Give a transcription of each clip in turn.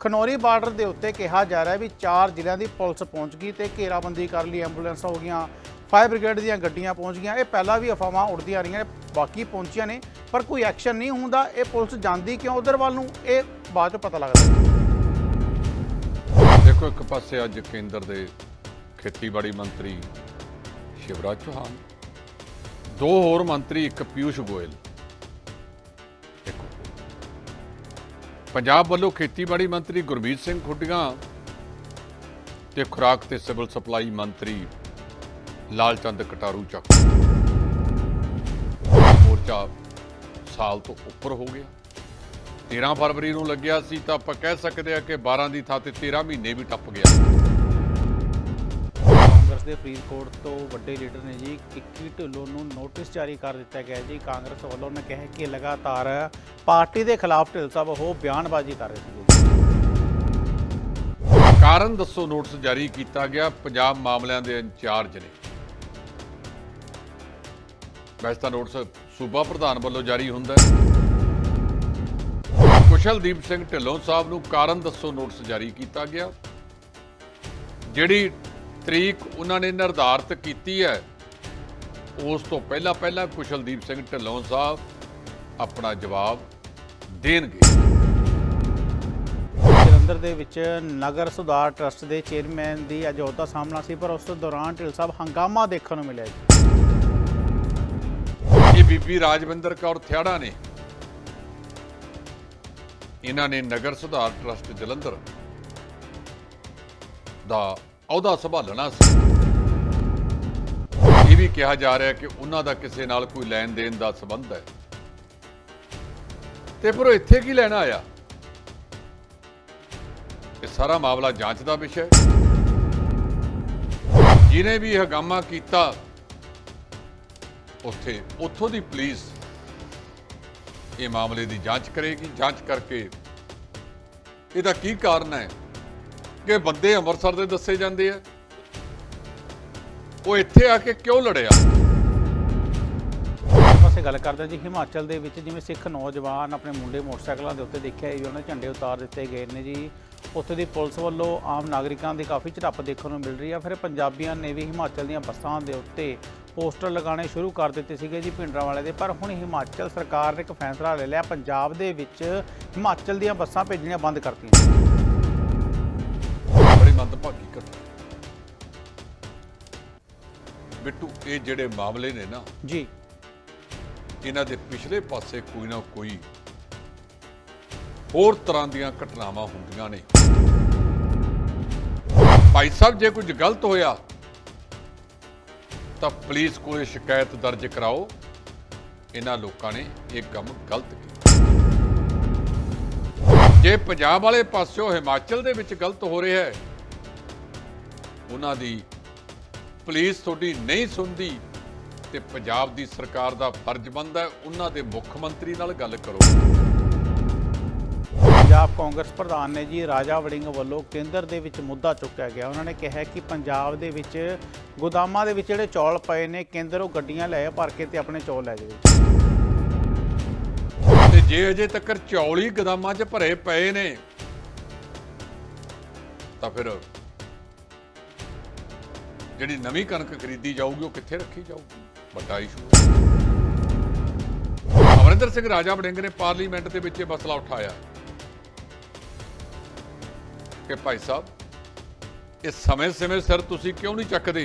Khanauri border ਦੇ ਉੱਤੇ ਕਿਹਾ ਜਾ ਰਿਹਾ ਵੀ ਚਾਰ ਜ਼ਿਲ੍ਹਿਆਂ ਦੀ ਪੁਲਿਸ ਪਹੁੰਚ ਗਈ ਤੇ ਘੇਰਾਬੰਦੀ ਕਰ ਲਈ ਐਂਬੂਲੈਂਸਾਂ ਹੋ ਗਈਆਂ। ਫਾਇਰ ਬ੍ਰਿਗੇਡ ਦੀਆਂ ਗੱਡੀਆਂ ਪਹੁੰਚ ਗਈਆਂ ਇਹ ਪਹਿਲਾਂ ਵੀ ਅਫਵਾਹਾਂ ਉੱਡਦੀਆਂ ਰਹੀਆਂ ਨੇ, ਬਾਕੀ ਪਹੁੰਚੀਆਂ ਨੇ, ਪਰ ਕੋਈ ਐਕਸ਼ਨ ਨਹੀਂ ਹੁੰਦਾ। ਇਹ ਪੁਲਿਸ ਜਾਂਦੀ ਕਿਉਂ ਉਧਰ ਵੱਲ ਨੂੰ? ਇਹ ਬਾਅਦ ਚ ਪਤਾ ਲੱਗਦਾ। ਦੇਖੋ, ਇੱਕ ਪਾਸੇ ਅੱਜ ਕੇਂਦਰ ਦੇ ਖੇਤੀਬਾੜੀ ਮੰਤਰੀ ਸ਼ਿਵਰਾਜ ਚੌਹਾਨ, ਦੋ ਹੋਰ ਮੰਤਰੀ, ਇੱਕ ਪਿਊਸ਼ ਗੋਇਲ। ਪੰਜਾਬ ਵੱਲੋਂ ਖੇਤੀਬਾੜੀ ਮੰਤਰੀ ਗੁਰਮੀਤ ਸਿੰਘ ਖੁੱਡੀਆਂ ਤੇ ਖੁਰਾਕ ਤੇ ਸਿਵਲ ਸਪਲਾਈ ਮੰਤਰੀ ਲਾਲਚੰਦ ਕਟਾਰੂ ਚੱਕ ਮੋਰਚਾ ਸਾਲ ਤੋਂ ਉੱਪਰ ਹੋ ਗਿਆ। 13 ਫਰਵਰੀ ਨੂੰ ਲੱਗਿਆ ਸੀ ਤਾਂ ਆਪਾਂ ਕਹਿ ਸਕਦੇ ਆ ਕਿ 12 ਦੀ ਥਾਂ ਤੇ 13 ਮਹੀਨੇ ਵੀ ਟੱਪ ਗਿਆ। ਦੇ ਫਰੀਦਕੋਟ ਤੋਂ ਵੱਡੇ ਲੀਡਰ ਨੇ ਜੀ ਕਿੱਕੀ ਢਿੱਲੋਂ ਨੂੰ ਨੋਟਿਸ ਜਾਰੀ ਕਰ ਦਿੱਤਾ ਗਿਆ ਜੀ। ਕਾਂਗਰਸ ਵੱਲੋਂ ਉਹਨੇ ਕਿਹਾ ਕਿ ਲਗਾਤਾਰ ਪਾਰਟੀ ਦੇ ਖਿਲਾਫ ਢਿੱਲ ਸਾਹਿਬ ਉਹ ਬਿਆਨਬਾਜ਼ੀ ਕਰ ਰਹੇ ਸੀ ਕਾਰਨ ਦੱਸੋ, ਨੋਟਿਸ ਜਾਰੀ ਕੀਤਾ ਗਿਆ, ਪੰਜਾਬ ਮਾਮਲਿਆਂ ਦੇ ਇੰਚਾਰਜ ਨੇ। ਵੈਸੇ ਤਾਂ ਨੋਟਿਸ ਸੂਬਾ ਪ੍ਰਧਾਨ ਵੱਲੋਂ ਜਾਰੀ ਹੁੰਦਾ ਹੈ। ਕੁਸ਼ਲਦੀਪ ਸਿੰਘ ਢਿੱਲੋਂ ਸਾਹਿਬ ਨੂੰ ਕਾਰਨ ਦੱਸੋ, ਨੋਟਿਸ ਜਾਰੀ ਕੀਤਾ ਗਿਆ। ਜਿਹੜੀ ਤਰੀਕ ਉਹਨਾਂ ਨੇ ਨਿਰਧਾਰਤ ਕੀਤੀ ਹੈ। ਉਸ ਤੋਂ ਪਹਿਲਾਂ ਪਹਿਲਾਂ ਕੁਸ਼ਲਦੀਪ ਸਿੰਘ ਢਿੱਲੋਂ ਸਾਹਿਬ ਆਪਣਾ ਜਵਾਬ ਦੇਣਗੇ। ਜਲੰਧਰ ਦੇ ਵਿੱਚ ਨਗਰ ਸੁਧਾਰ ਟਰਸਟ ਦੇ ਚੇਅਰਮੈਨ ਦੀ ਅੱਜ ਅਹੁਦਾ ਸਾਹਮਣਾ ਸੀ ਪਰ ਉਸ ਦੌਰਾਨ ਢਿੱਲ ਸਾਹਿਬ ਹੰਗਾਮਾ ਦੇਖਣ ਨੂੰ ਮਿਲਿਆ ਜੀ। ਇਹ ਬੀਬੀ ਰਾਜਵਿੰਦਰ ਕੌਰ ਥਿਆੜਾ ਨੇ। ਇਹਨਾਂ ਨੇ ਨਗਰ ਸੁਧਾਰ ਟਰਸਟ ਜਲੰਧਰ ਦਾ ਅਹੁਦਾ ਸੰਭਾਲਣਾ ਸੀ। ਇਹ ਵੀ ਕਿਹਾ ਜਾ ਰਿਹਾ ਕਿ ਉਹਨਾਂ ਦਾ ਕਿਸੇ ਨਾਲ ਕੋਈ ਲੈਣ ਦੇਣ ਦਾ ਸਬੰਧ ਹੈ। ਤੇ ਪਰ ਉਹ ਇੱਥੇ ਕੀ ਲੈਣਾ ਆਇਆ? ਇਹ ਸਾਰਾ ਮਾਮਲਾ ਜਾਂਚ ਦਾ ਵਿਸ਼ਾ ਹੈ। ਜਿਨੇ ਵੀ ਇਹ ਹੰਗਾਮਾ ਕੀਤਾ, ਉੱਥੇ ਉੱਥੋਂ ਦੀ ਪੁਲਿਸ ਇਹ ਮਾਮਲੇ ਦੀ ਜਾਂਚ ਕਰੇਗੀ। ਜਾਂਚ ਕਰਕੇ ਇਹਦਾ ਕੀ ਕਾਰਨ ਹੈ? ਕਿ ਬੰਦੇ ਅੰਮ੍ਰਿਤਸਰ ਦੇ ਦੱਸੇ ਜਾਂਦੇ ਆ? ਉਹ ਇੱਥੇ ਆ ਕੇ ਕਿਉਂ ਲੜਿਆ? ਇੱਕ ਪਾਸੇ ਗੱਲ ਕਰਦਾ ਜੀ, ਹਿਮਾਚਲ ਦੇ ਵਿੱਚ ਜਿਵੇਂ ਸਿੱਖ ਨੌਜਵਾਨ ਆਪਣੇ ਮੁੰਡੇ ਮੋਟਰਸਾਈਕਲਾਂ ਦੇ ਉੱਤੇ ਦੇਖਿਆ ਜੀ ਉਹਨਾਂ ਝੰਡੇ ਉਤਾਰ ਦਿੱਤੇ ਗਏ ਨੇ ਜੀ। ਉੱਥੇ ਦੀ ਪੁਲਿਸ ਵੱਲੋਂ ਆਮ ਨਾਗਰਿਕਾਂ ਦੀ ਕਾਫੀ ਝੜਪ ਦੇਖਣ ਨੂੰ ਮਿਲ ਰਹੀ ਆ। ਫਿਰ ਪੰਜਾਬੀਆਂ ਨੇ ਵੀ ਹਿਮਾਚਲ ਦੀਆਂ ਬੱਸਾਂ ਦੇ ਉੱਤੇ ਪੋਸਟਰ ਲਗਾਉਣੇ ਸ਼ੁਰੂ ਕਰ ਦਿੱਤੇ ਸੀਗੇ ਜੀ ਪਿੰਡਰਾਂ ਵਾਲੇ ਦੇ। ਪਰ ਹੁਣ ਹਿਮਾਚਲ ਸਰਕਾਰ ਨੇ ਇੱਕ ਫੈਸਲਾ ਲੈ ਲਿਆ, ਪੰਜਾਬ ਦੇ ਵਿੱਚ ਹਿਮਾਚਲ ਦੀਆਂ ਬੱਸਾਂ ਭੇਜਣੀਆਂ ਬੰਦ ਕਰਤੀਆਂ। ਮੰਦਭਾਗੀ ਘਟਨਾ। ਬਿੱਟੂ ਇਹ ਜਿਹੜੇ ਮਾਮਲੇ ਨੇ ਨਾ ਜੀ। ਇਹਨਾਂ ਦੇ ਪਿਛਲੇ ਪਾਸੇ ਕੋਈ ਨਾ ਕੋਈ ਹੋਰ ਤਰ੍ਹਾਂ ਦੀਆਂ ਘਟਨਾਵਾਂ ਹੁੰਦੀਆਂ ਨੇ। ਭਾਈ ਸਾਹਿਬ ਜੇ ਕੁਝ ਗਲਤ ਹੋਇਆ ਤਾਂ ਪੁਲਿਸ ਕੋਲੇ ਸ਼ਿਕਾਇਤ ਦਰਜ ਕਰਾਓ। ਇਹਨਾਂ ਲੋਕਾਂ ਨੇ ਇਹ ਕੰਮ ਗਲਤ ਕੀਤਾ। ਜੇ ਪੰਜਾਬ ਵਾਲੇ ਪਾਸਿਓਂ ਹਿਮਾਚਲ ਦੇ ਵਿੱਚ ਗਲਤ ਹੋ ਰਿਹਾ ਹੈ ਉਹਨਾਂ ਦੀ ਪੁਲਿਸ ਤੁਹਾਡੀ ਨਹੀਂ ਸੁਣਦੀ ਤੇ ਪੰਜਾਬ ਦੀ ਸਰਕਾਰ ਦਾ ਫਰਜ਼ ਬਣਦਾ ਹੈ ਉਹਨਾਂ ਦੇ ਮੁੱਖ ਮੰਤਰੀ ਨਾਲ ਗੱਲ ਕਰੋ। ਪੰਜਾਬ ਕਾਂਗਰਸ ਪ੍ਰਧਾਨ ਨੇ ਜੀ ਰਾਜਾ ਵੜਿੰਗ ਵੱਲੋਂ ਕੇਂਦਰ ਦੇ ਵਿੱਚ ਮੁੱਦਾ ਚੁੱਕਿਆ ਗਿਆ। ਉਹਨਾਂ ਨੇ ਕਿਹਾ ਕਿ ਪੰਜਾਬ ਦੇ ਵਿੱਚ ਗੋਦਾਮਾਂ ਦੇ ਵਿੱਚ ਜਿਹੜੇ ਚੌਲ ਪਏ ਨੇ ਕੇਂਦਰ ਉਹ ਗੱਡੀਆਂ ਲੈ ਭਰ ਕੇ ਤੇ ਆਪਣੇ ਚੌਲ ਲੈ ਜਾਵੇ। ਤੇ ਜੇ ਅਜੇ ਤੱਕ ਚੌਲੀ ਗਦਾਮਾਂ 'ਚ ਭਰੇ ਪਏ ਨੇ ਤਾਂ ਫਿਰ ਜਿਹੜੀ ਨਵੀਂ ਕਣਕ ਖਰੀਦੀ ਜਾਊਗੀ, ਉਹ ਕਿੱਥੇ ਰੱਖੀ ਜਾਊਗੀ? ਵੱਡਾ ਇਸ਼ੂ ਹੈ। ਅਮਰਿੰਦਰ ਸਿੰਘ ਰਾਜਾ ਵੜਿੰਗ ਨੇ ਪਾਰਲੀਮੈਂਟ ਦੇ ਵਿੱਚ ਇਹ ਮਸਲਾ ਉਠਾਇਆ ਕਿ ਭਾਈ ਸਾਹਿਬ ਇਹ ਸਮੇਂ-ਸਮੇਂ ਸਿਰ ਤੁਸੀਂ ਕਿਉਂ ਨਹੀਂ ਚੱਕਦੇ?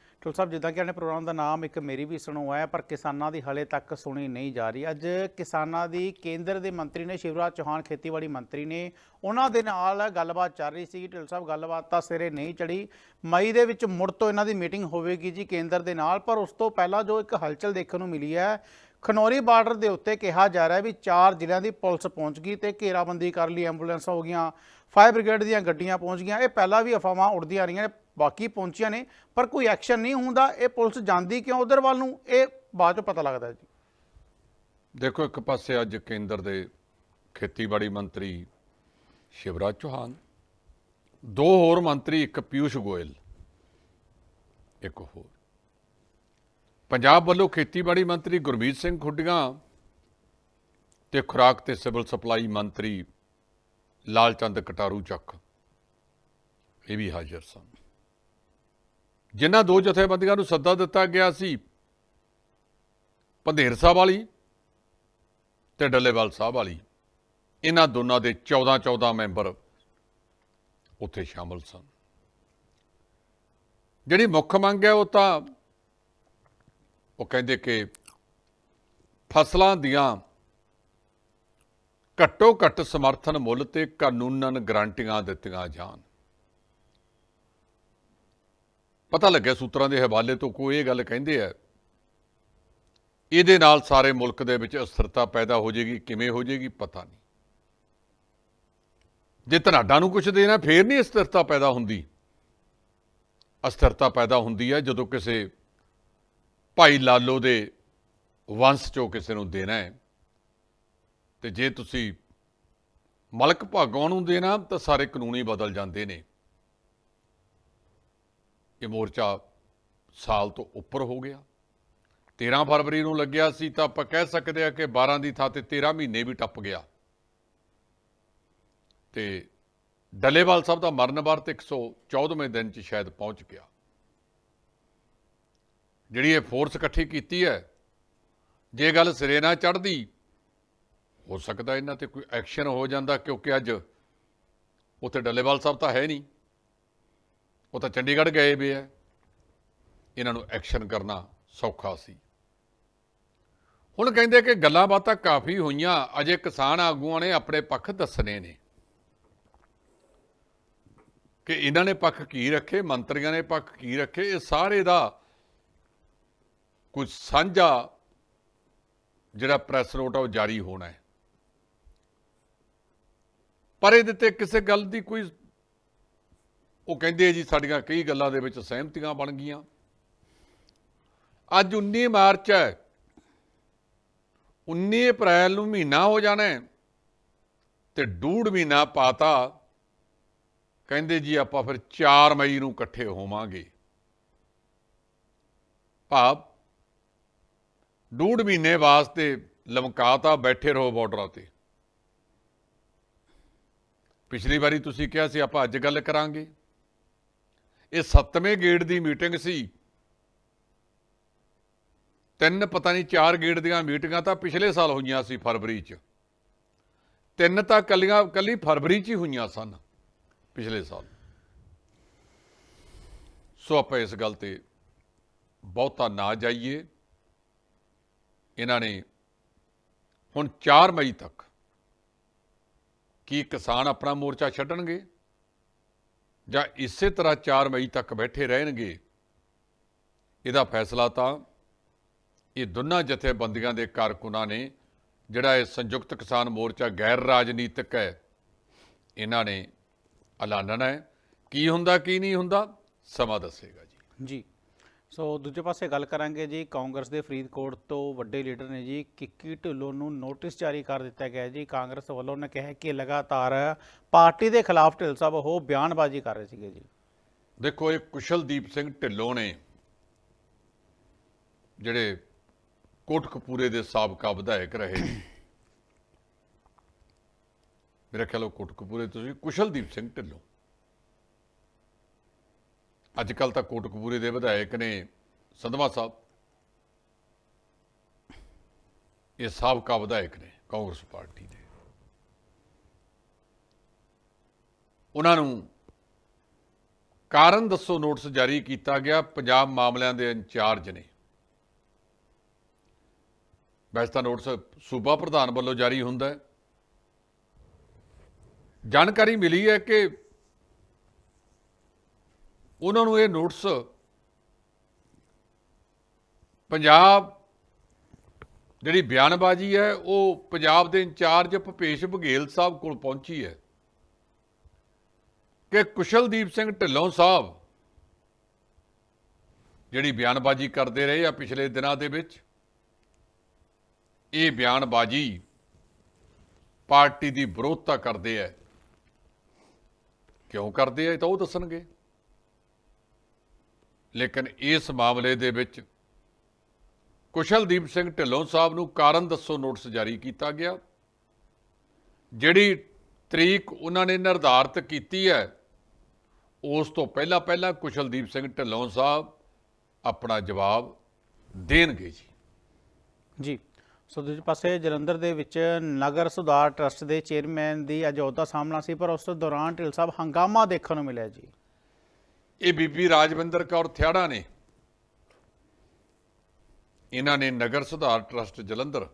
ਢਿੱਲੋਂ ਸਾਹਿਬ, ਜਿੱਦਾਂ ਕਿ ਆਪਣੇ ਪ੍ਰੋਗਰਾਮ ਦਾ ਨਾਮ ਇੱਕ ਮੇਰੀ ਵੀ ਸੁਣੋ ਹੈ, ਪਰ ਕਿਸਾਨਾਂ ਦੀ ਹਲੇ ਤੱਕ ਸੁਣੀ ਨਹੀਂ ਜਾ ਰਹੀ। ਅੱਜ ਕਿਸਾਨਾਂ ਦੀ ਕੇਂਦਰ ਦੇ ਮੰਤਰੀ ਨੇ, ਸ਼ਿਵਰਾਜ ਚੌਹਾਨ ਖੇਤੀਬਾੜੀ ਮੰਤਰੀ ਨੇ, ਉਹਨਾਂ ਦੇ ਨਾਲ ਗੱਲਬਾਤ ਚੱਲ ਰਹੀ ਸੀ। ਢਿੱਲ ਸਾਹਿਬ, ਗੱਲਬਾਤ ਤਾਂ ਸਿਰੇ ਨਹੀਂ ਚੜੀ ਮਈ ਦੇ ਵਿੱਚ ਮੁੜ ਤੋਂ ਇਹਨਾਂ ਦੀ ਮੀਟਿੰਗ ਹੋਵੇਗੀ ਜੀ ਕੇਂਦਰ ਦੇ ਨਾਲ, ਪਰ ਉਸ ਤੋਂ ਪਹਿਲਾਂ ਜੋ ਇੱਕ ਹਲਚਲ ਦੇਖਣ ਨੂੰ ਮਿਲੀ ਹੈ, ਖਨੌਰੀ ਬਾਰਡਰ ਦੇ ਉੱਤੇ ਕਿਹਾ ਜਾ ਰਿਹਾ ਵੀ ਚਾਰ ਜ਼ਿਲ੍ਹਿਆਂ ਦੀ ਪੁਲਿਸ ਪਹੁੰਚ ਗਈ ਤੇ ਘੇਰਾਬੰਦੀ ਕਰ ਲਈ, ਐਂਬੂਲੈਂਸਾਂ ਹੋ ਗਈਆਂ, ਫਾਇਰ ਬ੍ਰਿਗੇਡ ਦੀਆਂ ਗੱਡੀਆਂ ਪਹੁੰਚ ਗਈਆਂ। ਇਹ ਪਹਿਲਾਂ ਵੀ ਅਫਵਾਹਾਂ ਉੱਡਦੀਆਂ ਰਹੀਆਂ ਨੇ ਬਾਕੀ ਪਹੁੰਚੀਆਂ ਨੇ, ਪਰ ਕੋਈ ਐਕਸ਼ਨ ਨਹੀਂ ਹੁੰਦਾ। ਇਹ ਪੁਲਿਸ ਜਾਂਦੀ ਕਿਉਂ ਉਧਰ ਵੱਲ ਨੂੰ? ਇਹ ਬਾਅਦ ਚੋਂ ਪਤਾ ਲੱਗਦਾ ਜੀ। ਦੇਖੋ, ਇੱਕ ਪਾਸੇ ਅੱਜ ਕੇਂਦਰ ਦੇ ਖੇਤੀਬਾੜੀ ਮੰਤਰੀ ਸ਼ਿਵਰਾਜ ਚੌਹਾਨ, ਦੋ ਹੋਰ ਮੰਤਰੀ, ਇੱਕ ਪਿਊਸ਼ ਗੋਇਲ, ਇੱਕ ਹੋਰ। ਪੰਜਾਬ ਵੱਲੋਂ ਖੇਤੀਬਾੜੀ ਮੰਤਰੀ ਗੁਰਮੀਤ ਸਿੰਘ ਖੁੱਡੀਆਂ ਤੇ ਖੁਰਾਕ ਤੇ ਸਿਵਲ ਸਪਲਾਈ ਮੰਤਰੀ ਲਾਲਚੰਦ ਕਟਾਰੂ ਚੱਕ, ਇਹ ਵੀ ਹਾਜ਼ਰ ਸਨ। ਜਿਨ੍ਹਾਂ ਦੋ ਜਥੇਬੰਦੀਆਂ ਨੂੰ ਸੱਦਾ ਦਿੱਤਾ ਗਿਆ ਸੀ, ਪੰਧੇਰ ਸਾਹਿਬ ਵਾਲੀ ਤੇ ਡੱਲੇਵਾਲ ਸਾਹਿਬ ਵਾਲੀ, ਇਹਨਾਂ ਦੋਨਾਂ ਦੇ 14 14 ਮੈਂਬਰ ਉੱਥੇ ਸ਼ਾਮਲ ਸਨ। ਜਿਹੜੀ ਮੁੱਖ ਮੰਗ ਹੈ ਉਹ ਤਾਂ ਉਹ ਕਹਿੰਦੇ ਕਿ ਫਸਲਾਂ ਦੀਆਂ ਘੱਟੋ ਘੱਟ ਸਮਰਥਨ ਮੁੱਲ ਤੇ ਕਾਨੂੰਨਨ ਗਰੰਟੀਆਂ ਦਿੱਤੀਆਂ ਜਾਣ। ਪਤਾ ਲੱਗਿਆ ਸੂਤਰਾਂ ਦੇ ਹਵਾਲੇ ਤੋਂ ਕੋਈ ਇਹ ਗੱਲ ਕਹਿੰਦੇ ਆ, ਇਹਦੇ ਨਾਲ ਸਾਰੇ ਮੁਲਕ ਦੇ ਵਿੱਚ ਅਸਥਿਰਤਾ ਪੈਦਾ ਹੋ ਜਾਏਗੀ, ਕਿਵੇਂ ਹੋ ਜਾਏਗੀ ਪਤਾ ਨਹੀਂ। ਜੇ ਧਨਾਡਾ ਨੂੰ ਕੁਝ ਦੇਣਾ, ਫੇਰ ਨਹੀਂ ਅਸਥਿਰਤਾ ਪੈਦਾ ਹੁੰਦੀ। ਅਸਥਿਰਤਾ ਪੈਦਾ ਹੁੰਦੀ ਹੈ ਜਦੋਂ ਕਿਸੇ ਭਾਈ ਲਾਲੋ ਦੇ ਵੰਸ਼ ਚੋਂ ਕਿਸੇ ਨੂੰ ਦੇਣਾ ਹੈ। ਤੇ ਜੇ ਤੁਸੀਂ ਮਲਕ ਭਾਗੋਂ ਨੂੰ ਦੇਣਾ, ਤਾਂ ਸਾਰੇ ਕਾਨੂੰਨੀ ਬਦਲ ਜਾਂਦੇ ਨੇ। ਇਹ ਮੋਰਚਾ ਸਾਲ ਤੋਂ ਉੱਪਰ ਹੋ ਗਿਆ। 13 ਫਰਵਰੀ ਨੂੰ ਲੱਗਿਆ ਸੀ ਤਾਂ ਆਪਾਂ ਕਹਿ ਸਕਦੇ ਆ ਕਿ 12 ਦੀ ਥਾਂ ਤੇ 13 ਮਹੀਨੇ ਵੀ ਟੱਪ ਗਿਆ। ਤੇ ਡੱਲੇਵਾਲ ਸਾਹਿਬ ਦਾ ਮਰਨ ਵਰਤ 114ਵੇਂ ਦਿਨ 'ਚ ਸ਼ਾਇਦ ਪਹੁੰਚ ਗਿਆ। ਜਿਹੜੀ ਇਹ ਫੋਰਸ ਇਕੱਠੀ ਕੀਤੀ ਹੈ, ਜੇ ਗੱਲ ਸਿਰੇ ਨਾ ਚੜਦੀ ਹੋ ਸਕਦਾ ਇਹਨਾਂ ਤੇ ਕੋਈ ਐਕਸ਼ਨ ਹੋ ਜਾਂਦਾ ਕਿਉਂਕਿ ਅੱਜ ਉੱਥੇ ਡੱਲੇਵਾਲ ਸਾਹਿਬ ਤਾਂ ਹੈ ਨਹੀਂ। ਉਹ ਤਾਂ ਚੰਡੀਗੜ੍ਹ ਗਏ ਵੀ ਹੈ ਇਹਨਾਂ ਨੂੰ ਐਕਸ਼ਨ ਕਰਨਾ ਸੌਖਾ ਸੀ। ਹੁਣ ਕਹਿੰਦੇ ਕਿ ਗੱਲਾਂ ਬਾਤਾਂ ਕਾਫੀ ਹੋਈਆਂ, ਅਜੇ ਕਿਸਾਨ ਆਗੂਆਂ ਨੇ ਆਪਣੇ ਪੱਖ ਦੱਸਣੇ ਨੇ। ਕਿ ਇਹਨਾਂ ਨੇ ਪੱਖ ਕੀ ਰੱਖੇ, ਮੰਤਰੀਆਂ ਨੇ ਪੱਖ ਕੀ ਰੱਖੇ, ਇਹ ਸਾਰੇ ਦਾ ਕੁਝ ਸਾਂਝਾ ਜਿਹੜਾ ਪ੍ਰੈਸ ਨੋਟ ਆ, ਉਹ ਜਾਰੀ ਹੋਣਾ ਹੈ। ਪਰ ਇਹਦੇ ਤੇ ਕਿਸੇ ਗੱਲ ਦੀ ਕੋਈ ਉਹ ਕਹਿੰਦੇ ਜੀ ਸਾਡੀਆਂ ਕਈ ਗੱਲਾਂ ਦੇ ਵਿੱਚ ਸਹਿਮਤੀਆਂ ਬਣ ਗਈਆਂ। ਅੱਜ 19 ਮਾਰਚ ਹੈ। 19 ਅਪ੍ਰੈਲ ਨੂੰ ਮਹੀਨਾ ਹੋ ਜਾਣਾ ਹੈ ਤੇ ਡੂਢ ਮਹੀਨਾ ਪਾਤਾ। ਕਹਿੰਦੇ ਜੀ ਆਪਾਂ ਫਿਰ 4 ਮਈ ਨੂੰ ਇਕੱਠੇ ਹੋਵਾਂਗੇ। ਭਾਵ ਡੂਢ ਮਹੀਨੇ ਵਾਸਤੇ ਲਮਕਾਤਾ ਬੈਠੇ ਰਹੋ ਬਾਰਡਰਾਂ ਤੇ। ਪਿਛਲੀ ਵਾਰੀ ਤੁਸੀਂ ਕਿਹਾ ਸੀ ਆਪਾਂ ਅੱਜ ਗੱਲ ਕਰਾਂਗੇ। ਇਹ ਸੱਤਵੇਂ ਗੇੜ ਦੀ ਮੀਟਿੰਗ ਸੀ। ਤਿੰਨ ਪਤਾ ਨਹੀਂ ਚਾਰ ਗੇੜ ਦੀਆਂ ਮੀਟਿੰਗਾਂ ਤਾਂ ਪਿਛਲੇ ਸਾਲ ਹੋਈਆਂ ਸੀ ਫਰਵਰੀ 'ਚ। ਤਿੰਨ ਤਾਂ ਕੱਲੀਆਂ, ਕੱਲੀ ਫਰਵਰੀ 'ਚ ਹੀ ਹੋਈਆਂ ਸਨ ਪਿਛਲੇ ਸਾਲ। ਸੋ ਆਪਾਂ ਇਸ ਗੱਲ ਤੇ ਬਹੁਤਾ ਨਾ ਜਾਈਏ। ਇਹਨਾਂ ਨੇ ਹੁਣ 4 ਮਈ ਤੱਕ ਕੀ ਕਿਸਾਨ ਆਪਣਾ ਮੋਰਚਾ ਛੱਡਣਗੇ? ਜਾਂ ਇਸੇ ਤਰ੍ਹਾਂ 4 ਮਈ ਤੱਕ ਬੈਠੇ ਰਹਿਣਗੇ, ਇਹਦਾ ਫੈਸਲਾ ਤਾਂ ਇਹ ਦੋਨਾਂ ਜਥੇਬੰਦੀਆਂ ਦੇ ਕਾਰਕੁਨਾਂ ਨੇ, ਜਿਹੜਾ ਇਹ ਸੰਯੁਕਤ ਕਿਸਾਨ ਮੋਰਚਾ ਗੈਰ ਰਾਜਨੀਤਿਕ ਹੈ, ਇਹਨਾਂ ਨੇ ਐਲਾਨਣਾ ਹੈ। ਕੀ ਹੁੰਦਾ, ਕੀ ਨਹੀਂ ਹੁੰਦਾ, ਸਮਾਂ ਦੱਸੇਗਾ ਜੀ। ਜੀ। ਸੋ ਦੂਜੇ ਪਾਸੇ ਗੱਲ ਕਰਾਂਗੇ ਜੀ, ਕਾਂਗਰਸ ਦੇ ਫਰੀਦਕੋਟ ਤੋਂ ਵੱਡੇ ਲੀਡਰ ਨੇ ਜੀ, ਕਿੱਕੀ ਢਿੱਲੋਂ ਨੂੰ ਨੋਟਿਸ ਜਾਰੀ ਕਰ ਦਿੱਤਾ ਗਿਆ ਜੀ। ਕਾਂਗਰਸ ਵੱਲੋਂ ਨੇ ਕਿਹਾ ਕਿ ਲਗਾਤਾਰ ਪਾਰਟੀ ਦੇ ਖਿਲਾਫ ਢਿੱਲ ਸਾਹਿਬ ਉਹ ਬਿਆਨਬਾਜ਼ੀ ਕਰ ਰਹੇ ਸੀਗੇ ਜੀ। ਦੇਖੋ, ਇਹ ਕੁਸ਼ਲਦੀਪ ਸਿੰਘ ਢਿੱਲੋਂ ਨੇ ਜਿਹੜੇ ਕੋਟਕਪੂਰੇ ਦੇ ਸਾਬਕਾ ਵਿਧਾਇਕ ਰਹੇ ਮੇਰਾ ਖਿਆਲ ਉਹ ਕੋਟਕਪੂਰੇ ਤੋਂ ਕੁਸ਼ਲਦੀਪ ਸਿੰਘ ਢਿੱਲੋਂ। ਅੱਜ ਕੱਲ ਤਾਂ ਕੋਟਕਪੂਰੇ ਦੇ ਵਿਧਾਇਕ ਨੇ ਸੰਧਵਾ ਸਾਹਿਬ। ਇਹ ਸਾਬਕਾ ਵਿਧਾਇਕ ਨੇ ਕਾਂਗਰਸ ਪਾਰਟੀ ਦੇ। ਉਹਨਾਂ ਨੂੰ ਕਾਰਨ ਦੱਸੋ, ਨੋਟਿਸ ਜਾਰੀ ਕੀਤਾ ਗਿਆ, ਪੰਜਾਬ ਮਾਮਲਿਆਂ ਦੇ ਇੰਚਾਰਜ ਨੇ। ਵੈਸੇ ਤਾਂ ਨੋਟਿਸ ਸੂਬਾ ਪ੍ਰਧਾਨ ਵੱਲੋਂ ਜਾਰੀ ਹੁੰਦਾ ਹੈ। ਜਾਣਕਾਰੀ ਮਿਲੀ ਹੈ ਕਿ ਉਹਨਾਂ ਨੂੰ ਇਹ ਨੋਟਿਸ ਪੰਜਾਬ ਜਿਹੜੀ ਬਿਆਨਬਾਜ਼ੀ ਹੈ, ਉਹ ਪੰਜਾਬ ਦੇ ਇੰਚਾਰਜ ਭੁਪੇਸ਼ ਬਘੇਲ ਸਾਹਿਬ ਕੋਲ ਪਹੁੰਚੀ ਹੈ ਕਿ ਕੁਸ਼ਲਦੀਪ ਸਿੰਘ ਢਿੱਲੋਂ ਸਾਹਿਬ ਜਿਹੜੀ ਬਿਆਨਬਾਜ਼ੀ ਕਰਦੇ ਰਹੇ ਆ ਪਿਛਲੇ ਦਿਨਾਂ ਦੇ ਵਿੱਚ, ਇਹ ਬਿਆਨਬਾਜ਼ੀ ਪਾਰਟੀ ਦੀ ਵਿਰੋਧਤਾ ਕਰਦੇ ਆ। ਕਿਉਂ ਕਰਦੇ ਆ ਇਹ ਤਾਂ ਉਹ ਦੱਸਣਗੇ। ਲੇਕਿਨ ਇਸ ਮਾਮਲੇ ਦੇ ਵਿੱਚ ਕੁਸ਼ਲਦੀਪ ਸਿੰਘ ਢਿੱਲੋਂ ਸਾਹਿਬ ਨੂੰ ਕਾਰਨ ਦੱਸੋ ਨੋਟਿਸ ਜਾਰੀ ਕੀਤਾ ਗਿਆ। ਜਿਹੜੀ ਤਰੀਕ ਉਹਨਾਂ ਨੇ ਨਿਰਧਾਰਤ ਕੀਤੀ ਹੈ, ਉਸ ਤੋਂ ਪਹਿਲਾਂ ਪਹਿਲਾਂ ਕੁਸ਼ਲਦੀਪ ਸਿੰਘ ਢਿੱਲੋਂ ਸਾਹਿਬ ਆਪਣਾ ਜਵਾਬ ਦੇਣਗੇ ਜੀ। ਜੀ, ਸੋ ਦੂਜੇ ਪਾਸੇ ਜਲੰਧਰ ਦੇ ਵਿੱਚ ਨਗਰ ਸੁਧਾਰ ਟਰਸਟ ਦੇ ਚੇਅਰਮੈਨ ਦੀ ਅੱਜ ਅਹੁਦਾ ਸਾਹਮਣਾ ਸੀ, ਪਰ ਉਸ ਦੌਰਾਨ ਢਿੱਲ ਸਾਹਿਬ ਹੰਗਾਮਾ ਦੇਖਣ ਨੂੰ ਮਿਲਿਆ ਜੀ। ਇਹ ਬੀਬੀ ਰਾਜਵਿੰਦਰ ਕੌਰ ਥਿਆੜਾ ਨੇ। ਇਹਨਾਂ ਨੇ ਨਗਰ ਸੁਧਾਰ ਟਰਸਟ ਜਲੰਧਰ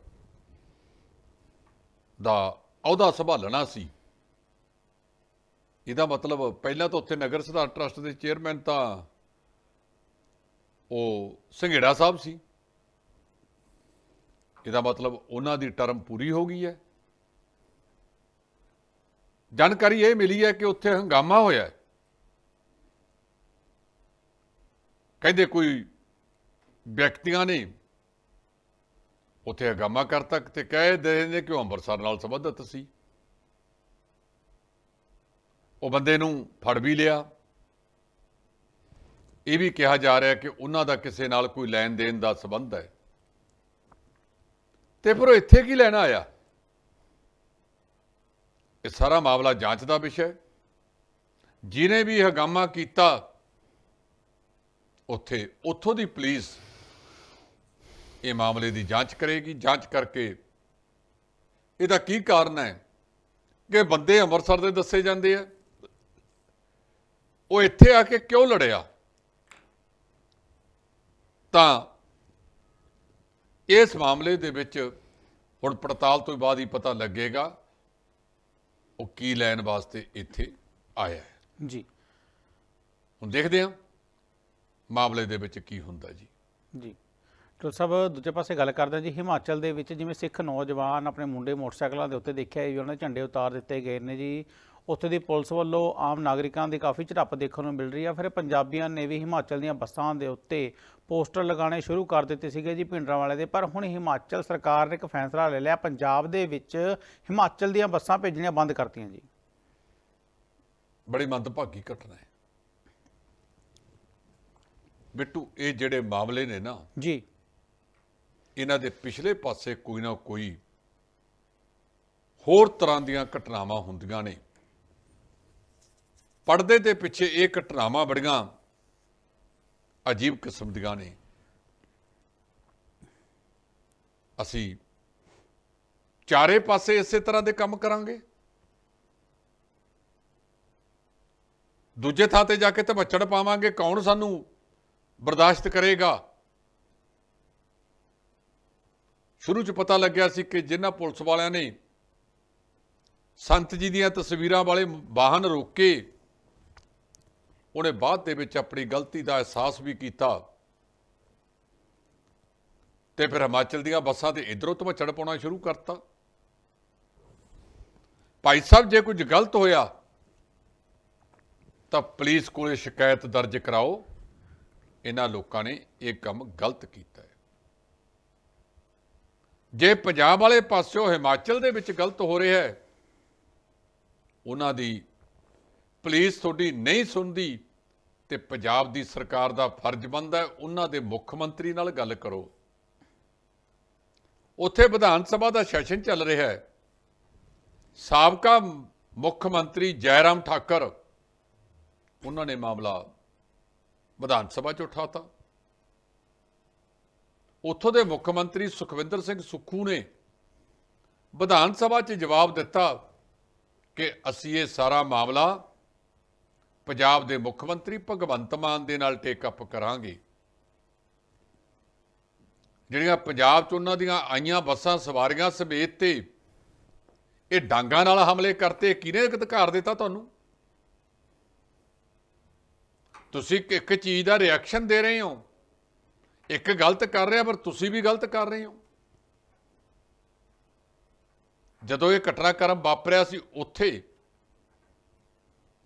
ਦਾ ਅਹੁਦਾ ਸੰਭਾਲਣਾ ਸੀ। ਇਹਦਾ ਮਤਲਬ ਪਹਿਲਾਂ ਤਾਂ ਉੱਥੇ ਨਗਰ ਸੁਧਾਰ ਟਰਸਟ ਦੇ ਚੇਅਰਮੈਨ ਤਾਂ ਉਹ ਸੰਘੇੜਾ ਸਾਹਿਬ ਸੀ। ਇਹਦਾ ਮਤਲਬ ਉਹਨਾਂ ਦੀ ਟਰਮ ਪੂਰੀ ਹੋ ਗਈ ਹੈ। ਜਾਣਕਾਰੀ ਇਹ ਮਿਲੀ ਹੈ ਕਿ ਉੱਥੇ ਹੰਗਾਮਾ ਹੋਇਆ ਹੈ। ਕਹਿੰਦੇ ਕੋਈ ਵਿਅਕਤੀਆਂ ਨੇ ਉੱਥੇ ਹੰਗਾਮਾ ਕਰਤਾ ਤੇ ਕਹਿ ਦੇ ਨੇ ਕਿ ਉਹ ਅੰਮ੍ਰਿਤਸਰ ਨਾਲ ਸੰਬੰਧਿਤ ਸੀ। ਉਹ ਬੰਦੇ ਨੂੰ ਫੜ ਵੀ ਲਿਆ। ਇਹ ਵੀ ਕਿਹਾ ਜਾ ਰਿਹਾ ਕਿ ਉਹਨਾਂ ਦਾ ਕਿਸੇ ਨਾਲ ਕੋਈ ਲੈਣ ਦੇਣ ਦਾ ਸੰਬੰਧ ਹੈ। ਤੇ ਫਿਰ ਉਹ ਇੱਥੇ ਕੀ ਲੈਣਾ ਆਇਆ? ਇਹ ਸਾਰਾ ਮਾਮਲਾ ਜਾਂਚ ਦਾ ਵਿਸ਼ਾ ਹੈ। ਜਿਨੇ ਵੀ ਹਗਾਮਾ ਕੀਤਾ ਉੱਥੇ ਉੱਥੋਂ ਦੀ ਪੁਲਿਸ ਇਹ ਮਾਮਲੇ ਦੀ ਜਾਂਚ ਕਰੇਗੀ। ਜਾਂਚ ਕਰਕੇ ਇਹਦਾ ਕੀ ਕਾਰਨ ਹੈ ਕਿ ਬੰਦੇ ਅੰਮ੍ਰਿਤਸਰ ਦੇ ਦੱਸੇ ਜਾਂਦੇ ਆ? ਉਹ ਇੱਥੇ ਆ ਕੇ ਕਿਉਂ ਲੜਿਆ? ਤਾਂ ਇਸ ਮਾਮਲੇ ਦੇ ਵਿੱਚ ਹੁਣ ਪੜਤਾਲ ਤੋਂ ਬਾਅਦ ਹੀ ਪਤਾ ਲੱਗੇਗਾ ਉਹ ਕੀ ਲੈਣ ਵਾਸਤੇ ਇੱਥੇ ਆਇਆ ਹੈ। ਜੀ। ਹੁਣ ਦੇਖਦੇ ਹਾਂ। ਮਾਮਲੇ ਦੇ ਵਿੱਚ ਕੀ ਹੁੰਦਾ ਜੀ? ਜੀ। ਢਿੱਲ ਸਾਹਿਬ ਦੂਜੇ ਪਾਸੇ ਗੱਲ ਕਰਦੇ ਜੀ। ਹਿਮਾਚਲ ਦੇ ਵਿੱਚ ਜਿਵੇਂ ਸਿੱਖ ਨੌਜਵਾਨ ਆਪਣੇ ਮੁੰਡੇ ਮੋਟਰਸਾਈਕਲਾਂ ਦੇ ਉੱਤੇ ਦੇਖਿਆ ਜੀ ਉਹਨਾਂ ਦੇ ਝੰਡੇ ਉਤਾਰ ਦਿੱਤੇ ਗਏ ਨੇ ਜੀ। ਉੱਥੇ ਦੀ ਪੁਲਿਸ ਵੱਲੋਂ ਆਮ ਨਾਗਰਿਕਾਂ ਦੀ ਕਾਫੀ ਝੜਪ ਦੇਖਣ ਨੂੰ ਮਿਲ ਰਹੀ ਆ। ਫਿਰ ਪੰਜਾਬੀਆਂ ਨੇ ਵੀ ਹਿਮਾਚਲ ਦੀਆਂ ਬੱਸਾਂ ਦੇ ਉੱਤੇ ਪੋਸਟਰ ਲਗਾਉਣੇ ਸ਼ੁਰੂ ਕਰ ਦਿੱਤੇ ਸੀਗੇ ਜੀ ਭਿੰਡਰਾਂ ਵਾਲੇ ਦੇ। ਪਰ ਹੁਣ ਹਿਮਾਚਲ ਸਰਕਾਰ ਨੇ ਇੱਕ ਫੈਸਲਾ ਲੈ ਲਿਆ। ਪੰਜਾਬ ਦੇ ਵਿੱਚ ਹਿਮਾਚਲ ਦੀਆਂ ਬੱਸਾਂ ਭੇਜਣੀਆਂ ਬੰਦ ਕਰਤੀਆਂ ਜੀ। ਬੜੀ ਮੰਦਭਾਗੀ ਘਟਨਾ ਹੈ। ਬਿੱਟੂ ਇਹ ਜਿਹੜੇ ਮਾਮਲੇ ਨੇ ਨਾ ਜੀ। ਇਹਨਾਂ ਦੇ ਪਿਛਲੇ ਪਾਸੇ ਕੋਈ ਨਾ ਕੋਈ ਹੋਰ ਤਰ੍ਹਾਂ ਦੀਆਂ ਘਟਨਾਵਾਂ ਹੁੰਦੀਆਂ ਨੇ। ਪਰਦੇ ਦੇ ਪਿੱਛੇ ਇਹ ਘਟਨਾਵਾਂ ਬੜੀਆਂ ਅਜੀਬ ਕਿਸਮ ਦੀਆਂ ਨੇ। ਅਸੀਂ ਚਾਰੇ ਪਾਸੇ ਇਸੇ ਤਰ੍ਹਾਂ ਦੇ ਕੰਮ ਕਰਾਂਗੇ। ਦੂਜੇ ਥਾਂ ਤੇ ਜਾ ਕੇ ਤੇ ਮੱਛੜ ਪਾਵਾਂਗੇ ਕੌਣ ਸਾਨੂੰ ਬਰਦਾਸ਼ਤ ਕਰੇਗਾ। ਸ਼ੁਰੂ 'ਚ ਪਤਾ ਲੱਗਿਆ ਸੀ ਕਿ ਜਿਨ੍ਹਾਂ ਪੁਲਿਸ ਵਾਲਿਆਂ ਨੇ ਸੰਤ ਜੀ ਦੀਆਂ ਤਸਵੀਰਾਂ ਵਾਲੇ ਵਾਹਨ ਰੋਕੇ, ਉਹਨੇ ਬਾਅਦ ਦੇ ਵਿੱਚ ਆਪਣੀ ਗਲਤੀ ਦਾ ਅਹਿਸਾਸ ਵੀ ਕੀਤਾ। ਤੇ ਫਿਰ ਹਿਮਾਚਲ ਦੀਆਂ ਬੱਸਾਂ ਤੇ ਇਧਰੋਂ ਧਮਚੜ ਪਾਉਣਾ ਸ਼ੁਰੂ ਕਰਤਾ। ਭਾਈ ਸਾਹਿਬ, ਜੇ ਕੁਝ ਗਲਤ ਹੋਇਆ, ਤਾਂ ਪੁਲਿਸ ਕੋਲੇ ਸ਼ਿਕਾਇਤ ਦਰਜ ਕਰਾਓ। ਇਹਨਾਂ ਲੋਕਾਂ ਨੇ ਇਹ ਕੰਮ ਗਲਤ ਕੀਤਾ ਹੈ। ਜੇ ਪੰਜਾਬ ਵਾਲੇ ਪਾਸਿਓਂ ਹਿਮਾਚਲ ਦੇ ਵਿੱਚ ਗਲਤ ਹੋ ਰਿਹਾ ਹੈ, ਉਹਨਾਂ ਦੀ ਪੁਲਿਸ ਤੁਹਾਡੀ ਨਹੀਂ ਸੁਣਦੀ ਤੇ ਪੰਜਾਬ ਦੀ ਸਰਕਾਰ ਦਾ ਫਰਜ਼ ਬਣਦਾ ਹੈ, ਉਹਨਾਂ ਦੇ ਮੁੱਖ ਮੰਤਰੀ ਨਾਲ ਗੱਲ ਕਰੋ। ਉੱਥੇ ਵਿਧਾਨ ਸਭਾ ਦਾ ਸੈਸ਼ਨ ਚੱਲ ਰਿਹਾ ਹੈ। ਸਾਬਕਾ ਮੁੱਖ ਮੰਤਰੀ ਜੈਰਾਮ ਠਾਕਰ, ਉਹਨਾਂ ਨੇ ਮਾਮਲਾ ਵਿਧਾਨ ਸਭਾ 'ਚ ਉਠਾਤਾ। ਉੱਥੋਂ ਦੇ ਮੁੱਖ ਮੰਤਰੀ ਸੁਖਵਿੰਦਰ ਸਿੰਘ ਸੁੱਖੂ ਨੇ ਵਿਧਾਨ ਸਭਾ 'ਚ ਜਵਾਬ ਦਿੱਤਾ ਕਿ ਅਸੀਂ ਇਹ ਸਾਰਾ ਮਾਮਲਾ ਪੰਜਾਬ ਦੇ ਮੁੱਖ ਮੰਤਰੀ ਭਗਵੰਤ ਮਾਨ ਦੇ ਨਾਲ ਟੇਕ ਅਪ ਕਰਾਂਗੇ। ਜਿਹੜੀਆਂ ਪੰਜਾਬ 'ਚ ਉਹਨਾਂ ਦੀਆਂ ਆਈਆਂ ਬੱਸਾਂ ਸਵਾਰੀਆਂ ਸਮੇਤ ਤੇ ਇਹ ਡਾਂਗਾਂ ਨਾਲ ਹਮਲੇ ਕਰਤੇ, ਕਿਹਨੇ ਅਧਿਕਾਰ ਦਿੱਤਾ ਤੁਹਾਨੂੰ? ਤੁਸੀਂ ਇੱਕ- ਇੱਕ ਚੀਜ਼ ਦਾ ਰਿਐਕਸ਼ਨ ਦੇ ਰਹੇ ਹੋ। ਇੱਕ ਗਲਤ ਕਰ ਰਿਹਾ, ਪਰ ਤੁਸੀਂ ਵੀ ਗਲਤ ਕਰ ਰਹੇ ਹੋ। ਜਦੋਂ ਇਹ ਘਟਨਾਕ੍ਰਮ ਵਾਪਰਿਆ ਸੀ ਉੱਥੇ,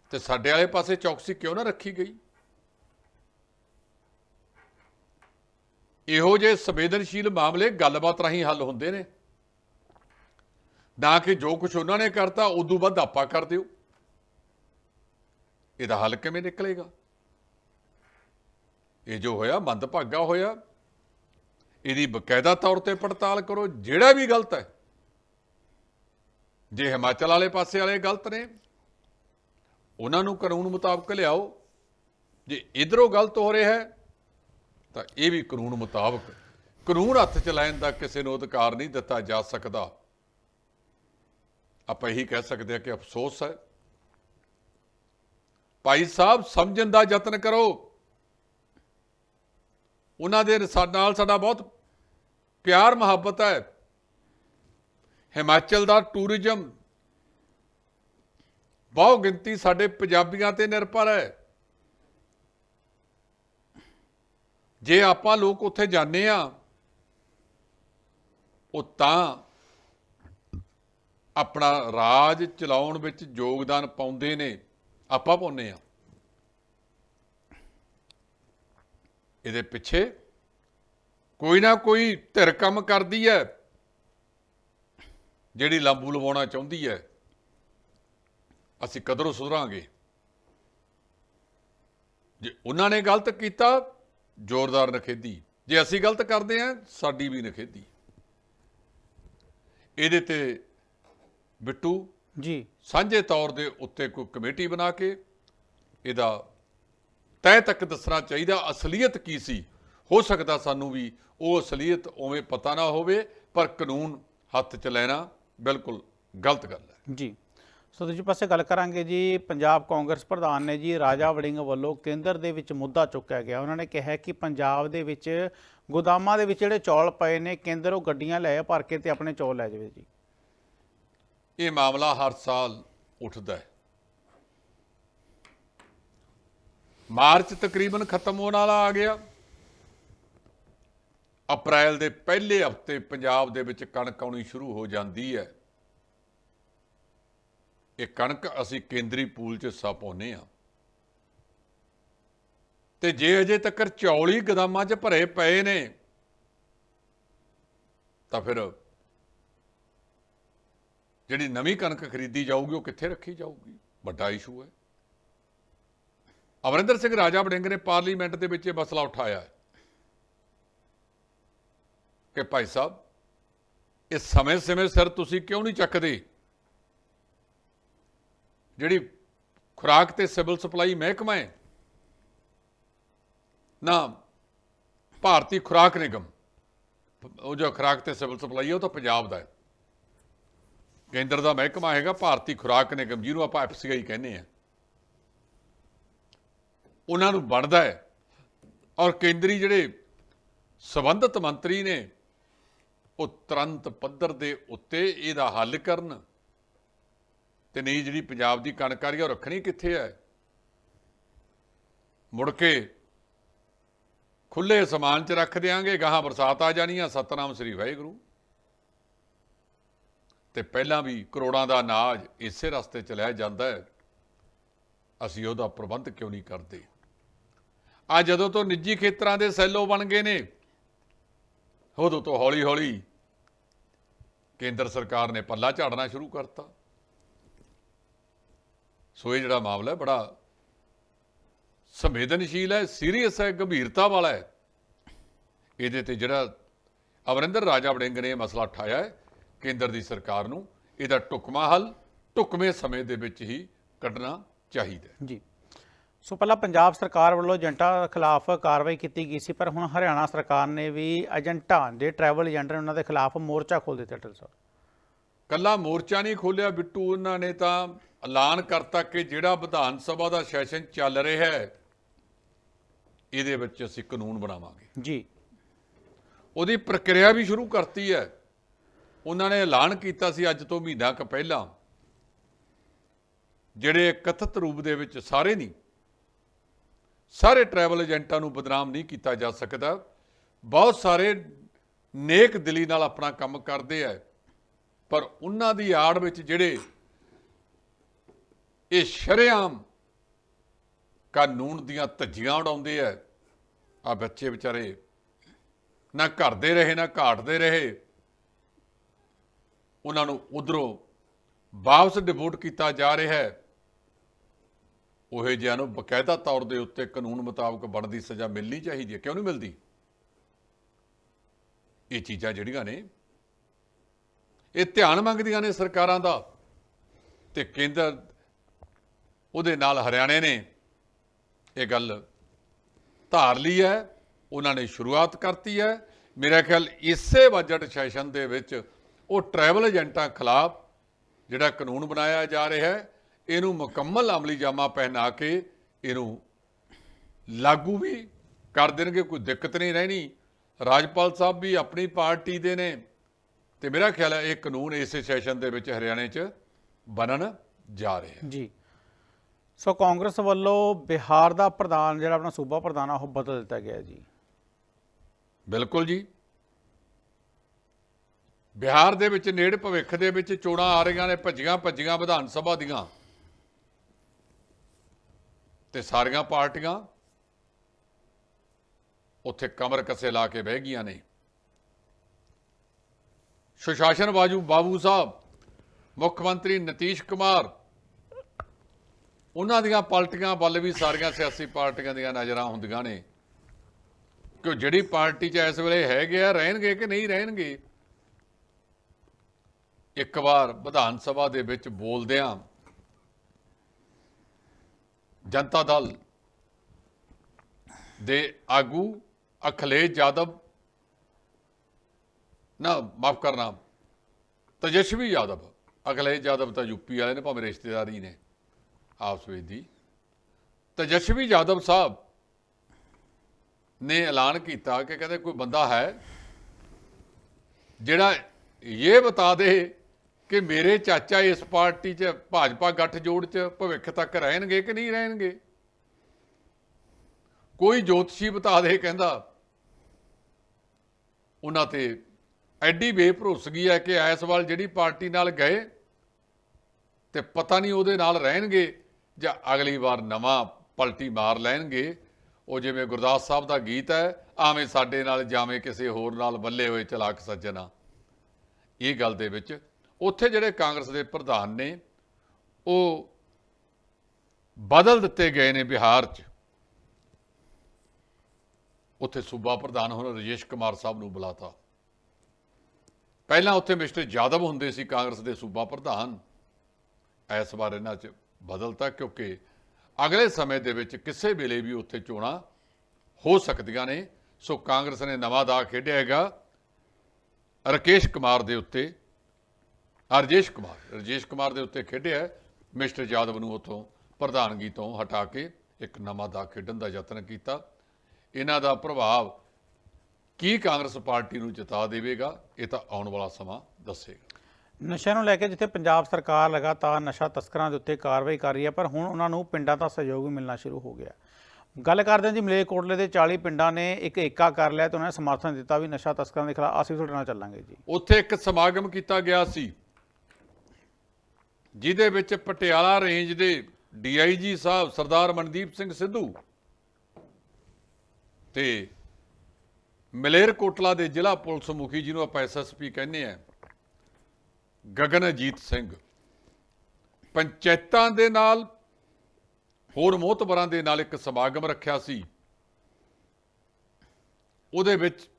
ਤੇ ਸਾਡੇ ਵਾਲੇ ਪਾਸੇ ਚੌਕਸੀ ਕਿਉਂ ਨਾ ਰੱਖੀ ਗਈ? ਇਹੋ ਜਿਹੇ ਸੰਵੇਦਨਸ਼ੀਲ ਮਾਮਲੇ ਗੱਲਬਾਤ ਰਾਹੀਂ ਹੱਲ ਹੁੰਦੇ ਨੇ। ਨਾ ਕਿ ਜੋ ਕੁਝ ਉਹਨਾਂ ਨੇ ਕਰਤਾ, ਉਦੋਂ ਵੱਧ ਆਪਾਂ ਕਰ ਦਿਓ। ਇਹਦਾ ਹੱਲ ਕਿਵੇਂ ਨਿਕਲੇਗਾ? ਇਹ ਜੋ ਹੋਇਆ, ਮੰਦਭਾਗਾ ਹੋਇਆ, ਇਹਦੀ ਬਕਾਇਦਾ ਤੌਰ ਤੇ ਪੜਤਾਲ ਕਰੋ, ਜਿਹੜਾ ਵੀ ਗਲਤ ਹੈ। ਜੇ ਹਿਮਾਚਲ ਵਾਲੇ ਪਾਸੇ ਵਾਲੇ ਗਲਤ ਨੇ, ਉਹਨਾਂ ਨੂੰ ਕਾਨੂੰਨ ਮੁਤਾਬਕ ਲਿਆਓ। ਜੇ ਇਧਰੋਂ ਗਲਤ ਹੋ ਰਿਹਾ ਹੈ, ਤਾਂ ਇਹ ਵੀ ਕਾਨੂੰਨ ਮੁਤਾਬਕ। ਕਾਨੂੰਨ ਹੱਥ ਚ ਲੈਣ ਦਾ ਕਿਸੇ ਨੂੰ ਅਧਿਕਾਰ ਨਹੀਂ ਦਿੱਤਾ ਜਾ ਸਕਦਾ। ਆਪਾਂ ਇਹੀ ਕਹਿ ਸਕਦੇ ਹਾਂ ਕਿ ਅਫਸੋਸ ਹੈ। ਭਾਈ ਸਾਹਿਬ, ਸਮਝਣ ਦਾ ਯਤਨ ਕਰੋ। ਉਹਨਾਂ ਦੇ ਸਾ- ਨਾਲ ਸਾਡਾ ਬਹੁਤ ਪਿਆਰ, ਮੁਹੱਬਤ ਹੈ। ਹਿਮਾਚਲ ਦਾ ਟੂਰਿਜ਼ਮ ਬਹੁ ਗਿਣਤੀ ਸਾਡੇ ਪੰਜਾਬੀਆਂ ਤੇ ਨਿਰਭਰ ਹੈ। ਜੇ ਆਪਾਂ ਲੋਕ ਉੱਥੇ ਜਾਂਦੇ ਆ ਉਹ ਤਾਂ ਆਪਣਾ ਰਾਜ ਚਲਾਉਣ ਵਿੱਚ ਯੋਗਦਾਨ ਪਾਉਂਦੇ ਨੇ, ਆਪਾਂ ਪਾਉਂਦੇ ਆ ਇਹਦੇ ਪਿੱਛੇ ਕੋਈ ਨਾ ਕੋਈ ਧਿਰ ਕੰਮ ਕਰਦੀ ਹੈ ਜਿਹੜੀ ਲਾਂਬੂ ਲਵਾਉਣਾ ਚਾਹੁੰਦੀ ਹੈ ਅਸੀਂ ਕਦਰੋਂ ਸੁਧਰਾਂਗੇ? ਜੇ ਉਹਨਾਂ ਨੇ ਗਲਤ ਕੀਤਾ ਜ਼ੋਰਦਾਰ ਨਖੇਦੀ। ਜੇ ਅਸੀਂ ਗਲਤ ਕਰਦੇ ਹਾਂ ਸਾਡੀ ਵੀ ਨਖੇਦੀ। ਇਹਦੇ ਤੇ ਬਿੱਟੂ ਜੀ। ਸਾਂਝੇ ਤੌਰ ਦੇ ਉੱਤੇ ਕੋਈ ਕਮੇਟੀ ਬਣਾ ਕੇ ਇਹਦਾ ਤੈ ਤੱਕ ਦੱਸਣਾ ਚਾਹੀਦਾ ਅਸਲੀਅਤ ਕੀ ਸੀ? ਹੋ ਸਕਦਾ ਸਾਨੂੰ ਵੀ ਉਹ ਅਸਲੀਅਤ ਉਵੇਂ ਪਤਾ ਨਾ ਹੋਵੇ ਪਰ ਕਾਨੂੰਨ ਹੱਥ 'ਚ ਲੈਣਾ ਬਿਲਕੁਲ ਗਲਤ ਗੱਲ ਹੈ। ਜੀ। ਸੋ ਦੂਜੇ ਪਾਸੇ ਗੱਲ ਕਰਾਂਗੇ ਜੀ ਪੰਜਾਬ ਕਾਂਗਰਸ ਪ੍ਰਧਾਨ ਨੇ ਜੀ ਰਾਜਾ ਵੜਿੰਗ ਵੱਲੋਂ ਕੇਂਦਰ ਦੇ ਵਿੱਚ ਮੁੱਦਾ ਚੁੱਕਿਆ ਗਿਆ। ਉਹਨਾਂ ਨੇ ਕਿਹਾ ਕਿ ਪੰਜਾਬ ਦੇ ਵਿੱਚ ਗੋਦਾਮਾਂ ਦੇ ਵਿੱਚ ਜਿਹੜੇ ਚੌਲ ਪਏ ਨੇ ਕੇਂਦਰ ਉਹ ਗੱਡੀਆਂ ਲੈ ਭਰ ਕੇ ਤੇ ਆਪਣੇ ਚੌਲ ਲੈ ਜਾਵੇ ਜੀ। ਇਹ ਮਾਮਲਾ ਹਰ ਸਾਲ ਉੱਠਦਾ ਹੈ। ਮਾਰਚ ਤਕਰੀਬਨ ਖਤਮ ਹੋਣ ਵਾਲਾ ਆ ਗਿਆ। ਅਪ੍ਰੈਲ ਦੇ ਪਹਿਲੇ ਹਫ਼ਤੇ ਪੰਜਾਬ ਦੇ ਵਿੱਚ ਕਣਕ ਆਉਣੀ ਸ਼ੁਰੂ ਹੋ ਜਾਂਦੀ ਹੈ। ਇਹ ਕਣਕ ਅਸੀਂ ਕੇਂਦਰੀ ਪੂਲ 'ਚ ਹਿੱਸਾ ਪਾਉਂਦੇ ਆ ਤੇ ਜੇ ਅਜੇ ਤੱਕ ਚੌਲੀ ਗਦਾਮਾਂ 'ਚ ਭਰੇ ਪਏ ਨੇ, ਤਾਂ ਫਿਰ ਜਿਹੜੀ ਨਵੀਂ ਕਣਕ ਖਰੀਦੀ ਜਾਊਗੀ, ਉਹ ਕਿੱਥੇ ਰੱਖੀ ਜਾਊਗੀ? ਵੱਡਾ ਇਸ਼ੂ ਹੈ। ਅਮਰਿੰਦਰ ਸਿੰਘ ਰਾਜਾ ਵੜਿੰਗ ਨੇ ਪਾਰਲੀਮੈਂਟ ਦੇ ਵਿੱਚ ਇਹ ਮਸਲਾ ਉਠਾਇਆ ਹੈ ਕਿ ਭਾਈ ਸਾਹਿਬ ਇਹ ਸਮੇਂ-ਸਮੇਂ ਸਿਰ ਤੁਸੀਂ ਕਿਉਂ ਨਹੀਂ ਚੱਕਦੇ? ਜਿਹੜੀ ਖੁਰਾਕ ਤੇ ਸਿਵਲ ਸਪਲਾਈ ਮਹਿਕਮਾ ਹੈ, ਨਾ ਭਾਰਤੀ ਖੁਰਾਕ ਨਿਗਮ, ਉਹ ਜੋ ਖੁਰਾਕ ਤੇ ਸਿਵਲ ਸਪਲਾਈ ਹੈ, ਉਹ ਤਾਂ ਪੰਜਾਬ ਦਾ ਹੈ। ਕੇਂਦਰ ਦਾ ਮਹਿਕਮਾ ਹੈਗਾ ਭਾਰਤੀ ਖੁਰਾਕ ਨਿਗਮ, ਜਿਹਨੂੰ ਆਪਾਂ ਐਫਸੀਆਈ ਕਹਿੰਦੇ ਆ ਉਹਨਾਂ ਨੂੰ ਬਣਦਾ ਹੈ। ਔਰ ਕੇਂਦਰੀ ਜਿਹੜੇ ਸਬੰਧਤ ਮੰਤਰੀ ਨੇ, ਉਹ ਤੁਰੰਤ ਪੱਧਰ ਦੇ ਉੱਤੇ ਇਹਦਾ ਹੱਲ ਕਰਨ ਤੇ ਨਹੀਂ ਜਿਹੜੀ ਪੰਜਾਬ ਦੀ ਕਣਕ ਆ ਰਹੀ ਉਹ ਰੱਖਣੀ ਕਿੱਥੇ ਹੈ ਮੁੜ ਕੇ ਖੁੱਲੇ ਸਮਾਨ 'ਚ ਰੱਖ ਦਿਆਂਗੇ, ਗਾਹਾਂ ਬਰਸਾਤ ਆ ਜਾਣੀ ਆ, ਸਤਨਾਮ ਸ੍ਰੀ ਵਾਹਿਗੁਰੂ। ਤੇ ਪਹਿਲਾਂ ਵੀ ਕਰੋੜਾਂ ਦਾ ਅਨਾਜ ਇਸੇ ਰਸਤੇ ਚਲਿਆ ਜਾਂਦਾ ਹੈ। ਅਸੀਂ ਉਹਦਾ ਪ੍ਰਬੰਧ ਕਿਉਂ ਨਹੀਂ ਕਰਦੇ? ਆ ਜਦੋਂ ਤੋਂ ਨਿੱਜੀ ਖੇਤਰਾਂ ਦੇ ਸੈਲੋ ਬਣ ਗਏ ਨੇ, ਉਦੋਂ ਤੋਂ ਹੌਲੀ ਹੌਲੀ ਕੇਂਦਰ ਸਰਕਾਰ ਨੇ ਪੱਲਾ ਝਾੜਨਾ ਸ਼ੁਰੂ ਕਰਤਾ। ਸੋ ਇਹ ਜਿਹੜਾ ਮਾਮਲਾ ਬੜਾ ਸੰਵੇਦਨਸ਼ੀਲ ਹੈ, ਸੀਰੀਅਸ ਹੈ, ਗੰਭੀਰਤਾ ਵਾਲਾ ਹੈ। ਇਹਦੇ ਤੇ ਜਿਹੜਾ ਅਮਰਿੰਦਰ ਰਾਜਾ ਵੜਿੰਗ ਨੇ ਇਹ ਮਸਲਾ ਉਠਾਇਆ ਹੈ, ਕੇਂਦਰ ਦੀ ਸਰਕਾਰ ਨੂੰ, ਇਹਦਾ ਟੁਕਮਾ ਹੱਲ ਟੁਕਮੇ ਸਮੇਂ ਦੇ ਵਿੱਚ ਹੀ ਕੱਢਣਾ ਚਾਹੀਦਾ ਜੀ। ਸੋ ਪਹਿਲਾਂ ਪੰਜਾਬ ਸਰਕਾਰ ਵੱਲੋਂ ਏਜੰਟਾਂ ਖਿਲਾਫ ਕਾਰਵਾਈ ਕੀਤੀ ਗਈ ਸੀ ਪਰ ਹੁਣ ਹਰਿਆਣਾ ਸਰਕਾਰ ਨੇ ਵੀ ਏਜੰਟਾਂ ਦੇ ਟਰੈਵਲ ਏਜੰਟ ਨੇ ਉਹਨਾਂ ਦੇ ਖਿਲਾਫ ਮੋਰਚਾ ਖੋਲ ਦਿੱਤਾ ਟਲ ਸਾਹਿਬ। ਕੱਲਾ ਮੋਰਚਾ ਨਹੀਂ ਖੋਲਿਆ ਬਿੱਟੂ ਉਹਨਾਂ ਨੇ ਤਾਂ ਐਲਾਨ ਕਰਤਾ ਕਿ ਜਿਹੜਾ ਵਿਧਾਨ ਸਭਾ ਦਾ ਸੈਸ਼ਨ ਚੱਲ ਰਿਹਾ ਹੈ ਇਹਦੇ ਵਿੱਚ ਅਸੀਂ ਕਾਨੂੰਨ ਬਣਾਵਾਂਗੇ। ਜੀ। ਉਹਦੀ ਪ੍ਰਕਿਰਿਆ ਵੀ ਸ਼ੁਰੂ ਕਰਤੀ ਹੈ। ਉਹਨਾਂ ਨੇ ਐਲਾਨ ਕੀਤਾ ਸੀ ਅੱਜ ਤੋਂ ਮਹੀਨਾ ਕੁ ਪਹਿਲਾਂ। ਜਿਹੜੇ ਕਥਿਤ ਰੂਪ ਦੇ ਵਿੱਚ ਸਾਰੇ ਨਹੀਂ ਸਾਰੇ ਟਰੈਵਲ ਏਜੰਟਾਂ ਨੂੰ ਬਦਨਾਮ ਨਹੀਂ ਕੀਤਾ ਜਾ ਸਕਦਾ। ਬਹੁਤ ਸਾਰੇ ਨੇਕ ਦਿਲੀ ਨਾਲ ਆਪਣਾ ਕੰਮ ਕਰਦੇ ਆ। ਪਰ ਉਹਨਾਂ ਦੀ ਆੜ ਵਿੱਚ ਜਿਹੜੇ ਇਹ ਸ਼ਰੇਆਮ ਕਾਨੂੰਨ ਦੀਆਂ ਧੱਜੀਆਂ ਉਡਾਉਂਦੇ ਆ ਆ ਬੱਚੇ ਵਿਚਾਰੇ ਨਾ ਘਰ ਦੇ ਰਹੇ, ਨਾ ਘਾਟਦੇ ਰਹੇ। ਉਹਨਾਂ ਨੂੰ ਉਧਰੋਂ ਵਾਪਸ ਡਿਪੋਰਟ ਕੀਤਾ ਜਾ ਰਿਹਾ ਹੈ। ਉਹੇ ਜਿਹਾਂ ਨੂੰ ਬਕਾਇਦਾ ਤੌਰ ਦੇ ਉੱਤੇ ਕਾਨੂੰਨ ਮੁਤਾਬਕ ਬਣਦੀ ਸਜ਼ਾ ਮਿਲਣੀ ਚਾਹੀਦੀ ਹੈ। ਕਿਉਂ ਨਹੀਂ ਮਿਲਦੀ? ਇਹ ਚੀਜ਼ਾਂ ਜਿਹੜੀਆਂ ਨੇ, ਇਹ ਧਿਆਨ ਮੰਗਦੀਆਂ ਨੇ ਸਰਕਾਰਾਂ ਦਾ ਤੇ ਕੇਂਦਰ ਉਹਦੇ ਨਾਲ ਹਰਿਆਣੇ ਨੇ ਇਹ ਗੱਲ ਧਾਰ ਲਈ ਹੈ, ਉਹਨਾਂ ਨੇ ਸ਼ੁਰੂਆਤ ਕਰਤੀ ਹੈ। ਮੇਰਾ ਖਿਆਲ ਇਸੇ ਬਜਟ ਸੈਸ਼ਨ ਦੇ ਵਿੱਚ ਉਹ ਟਰੈਵਲ ਏਜੰਟਾਂ ਖਿਲਾਫ ਜਿਹੜਾ ਕਾਨੂੰਨ ਬਣਾਇਆ ਜਾ ਰਿਹਾ ਹੈ ਇਹਨੂੰ ਮੁਕੰਮਲ ਅਮਲੀ ਜਾਮਾ ਪਹਿਨਾ ਕੇ ਇਹਨੂੰ ਲਾਗੂ ਵੀ ਕਰ ਦੇਣਗੇ ਕੋਈ ਦਿੱਕਤ ਨਹੀਂ ਰਹਿਣੀ। ਰਾਜਪਾਲ ਸਾਹਿਬ ਵੀ ਆਪਣੀ ਪਾਰਟੀ ਦੇ ਨੇ ਤੇ ਮੇਰਾ ਖਿਆਲ ਹੈ ਇਹ ਕਾਨੂੰਨ ਇਸੇ ਸੈਸ਼ਨ ਦੇ ਵਿੱਚ ਹਰਿਆਣੇ 'ਚ ਬਣਨ ਜਾ ਰਿਹਾ ਹੈ। ਜੀ। ਸੋ ਕਾਂਗਰਸ ਵੱਲੋਂ ਬਿਹਾਰ ਦਾ ਪ੍ਰਧਾਨ ਜਿਹੜਾ ਆਪਣਾ ਸੂਬਾ ਪ੍ਰਧਾਨ ਆ ਉਹ ਬਦਲ ਦਿੱਤਾ ਗਿਆ ਜੀ। ਬਿਲਕੁਲ ਜੀ। ਬਿਹਾਰ ਦੇ ਵਿੱਚ ਨੇੜ ਭਵਿੱਖ ਦੇ ਵਿੱਚ ਚੋਣਾਂ ਆ ਰਹੀਆਂ ਨੇ ਭੱਜੀਆਂ ਭੱਜੀਆਂ ਵਿਧਾਨ ਸਭਾ ਦੀਆਂ। ਤੇ ਸਾਰੀਆਂ ਪਾਰਟੀਆਂ ਉੱਥੇ ਕਮਰ ਕੱਸੇ ਲਾ ਕੇ ਬਹਿ ਗਈਆਂ ਨੇ। ਸੁਸ਼ਾਸਨ ਬਾਜੂ ਬਾਬੂ ਸਾਹਿਬ, ਮੁੱਖ ਮੰਤਰੀ ਨਤੀਸ਼ ਕੁਮਾਰ, ਉਹਨਾਂ ਦੀਆਂ ਪਾਰਟੀਆਂ ਵੱਲ ਵੀ ਸਾਰੀਆਂ ਸਿਆਸੀ ਪਾਰਟੀਆਂ ਦੀਆਂ ਨਜ਼ਰਾਂ ਹੁੰਦੀਆਂ ਨੇ। ਕਿ ਉਹ ਜਿਹੜੀ ਪਾਰਟੀ 'ਚ ਇਸ ਵੇਲੇ ਹੈਗੇ ਆ, ਰਹਿਣਗੇ ਕਿ ਨਹੀਂ ਰਹਿਣਗੇ? ਇੱਕ ਵਾਰ ਵਿਧਾਨ ਸਭਾ ਦੇ ਵਿੱਚ ਬੋਲਦਿਆਂ ਜਨਤਾ ਦਲ ਦੇ ਆਗੂ ਅਖਿਲੇਸ਼ ਯਾਦਵ, ਨਾ, ਮਾਫ ਕਰਨਾ, ਤੇਜਸਵੀ ਯਾਦਵ, ਅਖਿਲੇਸ਼ ਯਾਦਵ ਤਾਂ ਯੂਪੀ ਵਾਲੇ ਨੇ, ਭਾਵੇਂ ਰਿਸ਼ਤੇਦਾਰੀ ਨੇ, ਆਪਸ ਵਿੱਚ ਦੀ। ਤੇਜਸਵੀ ਯਾਦਵ ਸਾਹਿਬ ਨੇ ਐਲਾਨ ਕੀਤਾ ਕਿ ਕਹਿੰਦੇ ਕੋਈ ਬੰਦਾ ਹੈ ਜਿਹੜਾ ਇਹ ਬਤਾ ਦੇ ਕਿ ਮੇਰੇ ਚਾਚਾ ਇਸ ਪਾਰਟੀ 'ਚ, ਭਾਜਪਾ ਗੱਠਜੋੜ 'ਚ ਭਵਿੱਖ ਤੱਕ ਰਹਿਣਗੇ ਕਿ ਨਹੀਂ ਰਹਿਣਗੇ? ਕੋਈ ਜੋਤਸ਼ੀ ਬਤਾ ਦੇ, ਕਹਿੰਦਾ। ਉਹਨਾਂ ਤੇ ਐਡੀ ਬੇਭਰੋਸਗੀ ਹੈ ਕਿ ਇਸ ਵਾਰ ਜਿਹੜੀ ਪਾਰਟੀ ਨਾਲ ਗਏ ਤੇ ਪਤਾ ਨਹੀਂ ਉਹਦੇ ਨਾਲ ਰਹਿਣਗੇ ਜਾਂ ਅਗਲੀ ਵਾਰ ਨਵਾਂ ਪਲਟੀ ਮਾਰ ਲੈਣਗੇ। ਉਹ ਜਿਵੇਂ ਗੁਰਦਾਸ ਸਾਹਿਬ ਦਾ ਗੀਤ ਹੈ, ਆਵੇਂ ਸਾਡੇ ਨਾਲ ਜਾਵੇਂ ਕਿਸੇ ਹੋਰ ਨਾਲ ਬੱਲੇ ਹੋਏ ਚਲਾਕ ਸੱਜਣਾ। ਇਹ ਗੱਲ ਦੇ ਵਿੱਚ ਉੱਥੇ ਜਿਹੜੇ ਕਾਂਗਰਸ ਦੇ ਪ੍ਰਧਾਨ ਨੇ, ਉਹ ਬਦਲ ਦਿੱਤੇ ਗਏ ਨੇ ਬਿਹਾਰ 'ਚ। ਉੱਥੇ ਸੂਬਾ ਪ੍ਰਧਾਨ ਹੁਣ ਰਜੇਸ਼ ਕੁਮਾਰ ਸਾਹਿਬ ਨੂੰ ਬੁਲਾਤਾ। ਪਹਿਲਾਂ ਉੱਥੇ ਮਿਸਟਰ ਜਾਦਵ ਹੁੰਦੇ ਸੀ ਕਾਂਗਰਸ ਦੇ ਸੂਬਾ ਪ੍ਰਧਾਨ। ਇਸ ਵਾਰ ਇਹਨਾਂ 'ਚ ਬਦਲਤਾ ਕਿਉਂਕਿ ਅਗਲੇ ਸਮੇਂ ਦੇ ਵਿੱਚ ਕਿਸੇ ਵੇਲੇ ਵੀ ਉੱਥੇ ਚੋਣਾਂ ਹੋ ਸਕਦੀਆਂ ਨੇ। ਸੋ ਕਾਂਗਰਸ ਨੇ ਨਵਾਂ ਦਾ ਖੇਡਿਆ ਹੈਗਾ। ਰਕੇਸ਼ ਕੁਮਾਰ ਦੇ ਉੱਤੇ ਰਜੇਸ਼ ਕੁਮਾਰ ਰਜੇਸ਼ ਕੁਮਾਰ ਦੇ ਉੱਤੇ ਖੇਡਿਆ ਮਿਸਟਰ ਜਾਦਵ ਨੂੰ ਉਥੋਂ ਪ੍ਰਧਾਨਗੀ ਤੋਂ ਹਟਾ ਕੇ ਇੱਕ ਨਵਾਂ ਦਾ ਖੇਡਣ ਦਾ ਯਤਨ ਕੀਤਾ। ਇਹਨਾਂ ਦਾ ਪ੍ਰਭਾਵ ਕੀ ਕਾਂਗਰਸ ਪਾਰਟੀ ਨੂੰ ਜਿਤਾ ਦੇਵੇਗਾ ਇਹ ਤਾਂ ਆਉਣ ਵਾਲਾ ਸਮਾਂ ਦੱਸੇਗਾ। ਨਸ਼ਿਆਂ ਨੂੰ ਲੈ ਕੇ ਜਿੱਥੇ ਪੰਜਾਬ ਸਰਕਾਰ ਲਗਾਤਾਰ ਨਸ਼ਾ ਤਸਕਰਾਂ ਦੇ ਉੱਤੇ ਕਾਰਵਾਈ ਕਰ ਰਹੀ ਹੈ ਪਰ ਹੁਣ ਉਹਨਾਂ ਨੂੰ ਪਿੰਡਾਂ ਦਾ ਸਹਿਯੋਗ ਵੀ ਮਿਲਣਾ ਸ਼ੁਰੂ ਹੋ ਗਿਆ ਗੱਲ ਕਰਦੇ ਹਾਂ ਜੀ ਮਲੇਰਕੋਟਲੇ ਦੇ 40 ਪਿੰਡਾਂ ਨੇ ਇੱਕ ਏਕਾ ਕਰ ਲਿਆ ਤੇ ਉਹਨਾਂ ਨੇ ਸਮਰਥਨ ਦਿੱਤਾ ਵੀ ਨਸ਼ਾ ਤਸਕਰਾਂ ਦੇ ਖਿਲਾਫ ਅਸੀਂ ਤੁਹਾਡੇ ਨਾਲ ਚੱਲਾਂਗੇ ਜੀ। ਉੱਥੇ ਇੱਕ ਸਮਾਗਮ ਕੀਤਾ ਗਿਆ ਸੀ। ਜਿਹਦੇ ਵਿੱਚ ਪਟਿਆਲਾ ਰੇਂਜ ਦੇ ਡੀਆਈਜੀ ਸਾਹਿਬ ਸਰਦਾਰ ਮਨਦੀਪ ਸਿੰਘ ਸਿੱਧੂ ਤੇ ਮਲੇਰਕੋਟਲਾ ਦੇ ਜ਼ਿਲ੍ਹਾ ਪੁਲਿਸ ਮੁਖੀ, ਜਿਹਨੂੰ ਆਪਾਂ ਐਸਐਸਪੀ ਕਹਿੰਦੇ ਆ ਗਗਨਜੀਤ ਸਿੰਘ। ਪੰਚਾਇਤਾਂ ਦੇ ਨਾਲ, ਹੋਰ ਮੋਹਤਬਰਾਂ ਦੇ ਨਾਲ ਇੱਕ ਸਮਾਗਮ ਰੱਖਿਆ ਸੀ। ਉਹਦੇ ਵਿੱਚ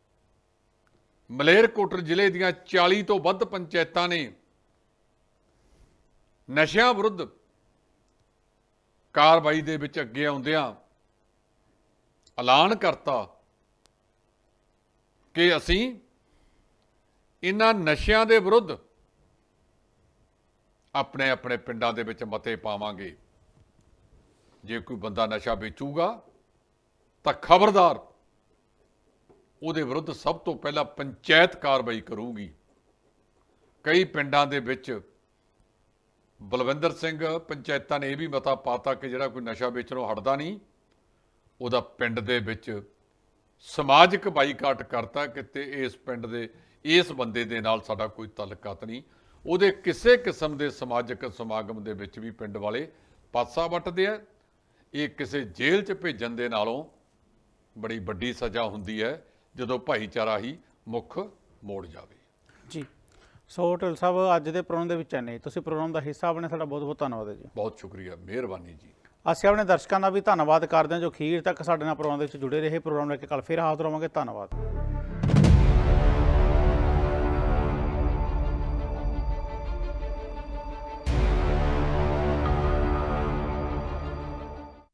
ਮਲੇਰਕੋਟਲ ਜ਼ਿਲ੍ਹੇ ਦੀਆਂ 40 ਤੋਂ ਵੱਧ ਪੰਚਾਇਤਾਂ ਨੇ ਨਸ਼ਿਆਂ ਵਿਰੁੱਧ ਕਾਰਵਾਈ ਦੇ ਵਿੱਚ ਅੱਗੇ ਆਉਂਦਿਆਂ ਐਲਾਨ ਕਰਤਾ ਕਿ ਅਸੀਂ ਇਹਨਾਂ ਨਸ਼ਿਆਂ ਦੇ ਵਿਰੁੱਧ ਆਪਣੇ ਆਪਣੇ ਪਿੰਡਾਂ ਦੇ ਵਿੱਚ ਮਤੇ ਪਾਵਾਂਗੇ। ਜੇ ਕੋਈ ਬੰਦਾ ਨਸ਼ਾ ਵੇਚੂਗਾ ਤਾਂ ਖਬਰਦਾਰ ਉਹਦੇ ਵਿਰੁੱਧ ਸਭ ਤੋਂ ਪਹਿਲਾਂ ਪੰਚਾਇਤ ਕਾਰਵਾਈ ਕਰੂਗੀ। ਕਈ ਪਿੰਡਾਂ ਦੇ ਵਿੱਚ ਬਲਵਿੰਦਰ ਸਿੰਘ ਪੰਚਾਇਤਾਂ ਨੇ ਇਹ ਵੀ ਮਤਾ ਪਾਤਾ ਕਿ ਜਿਹੜਾ ਕੋਈ ਨਸ਼ਾ ਵੇਚਣੋਂ ਹਟਦਾ ਨਹੀਂ, ਉਹਦਾ ਪਿੰਡ ਦੇ ਵਿੱਚ ਸਮਾਜਿਕ ਬਾਈਕਾਟ ਕਰਤਾ ਕਿਤੇ ਇਸ ਪਿੰਡ ਦੇ, ਇਸ ਬੰਦੇ ਦੇ ਨਾਲ ਸਾਡਾ ਕੋਈ ਤਲਕਾਤ ਨਹੀਂ। ਉਹਦੇ ਕਿਸੇ ਕਿਸਮ ਦੇ ਸਮਾਜਿਕ ਸਮਾਗਮ ਦੇ ਵਿੱਚ ਵੀ ਪਿੰਡ ਵਾਲੇ ਪਾਸਾ ਵੱਟਦੇ ਆ। ਇਹ ਕਿਸੇ ਜੇਲ੍ਹ 'ਚ ਭੇਜਣ ਦੇ ਨਾਲੋਂ ਬੜੀ ਵੱਡੀ ਸਜ਼ਾ ਹੁੰਦੀ ਹੈ ਜਦੋਂ ਭਾਈਚਾਰਾ ਹੀ ਮੁੱਖ ਮੋੜ ਜਾਵੇ। ਜੀ। ਸੋ ਢਿੱਲ ਸਾਹਿਬ ਅੱਜ ਦੇ ਪ੍ਰੋਗਰਾਮ ਦੇ ਵਿੱਚ ਐਨੇ ਤੁਸੀਂ ਪ੍ਰੋਗਰਾਮ ਦਾ ਹਿੱਸਾ ਬਣੇ ਤੁਹਾਡਾ ਬਹੁਤ ਬਹੁਤ ਧੰਨਵਾਦ ਹੈ ਜੀ। ਬਹੁਤ ਸ਼ੁਕਰੀਆ ਮਿਹਰਬਾਨੀ ਜੀ। ਅਸੀਂ ਆਪਣੇ ਦਰਸ਼ਕਾਂ ਦਾ ਵੀ ਧੰਨਵਾਦ ਕਰਦੇ ਹਾਂ ਜੋ ਅਖੀਰ ਤੱਕ ਸਾਡੇ ਨਾਲ ਪ੍ਰੋਗਰਾਮ ਦੇ ਵਿੱਚ ਜੁੜੇ ਰਹੇ। ਪ੍ਰੋਗਰਾਮ ਲੈ ਕੇ ਕੱਲ ਫਿਰ ਹਾਜ਼ਰ ਹੋਵਾਂਗੇ। ਧੰਨਵਾਦ।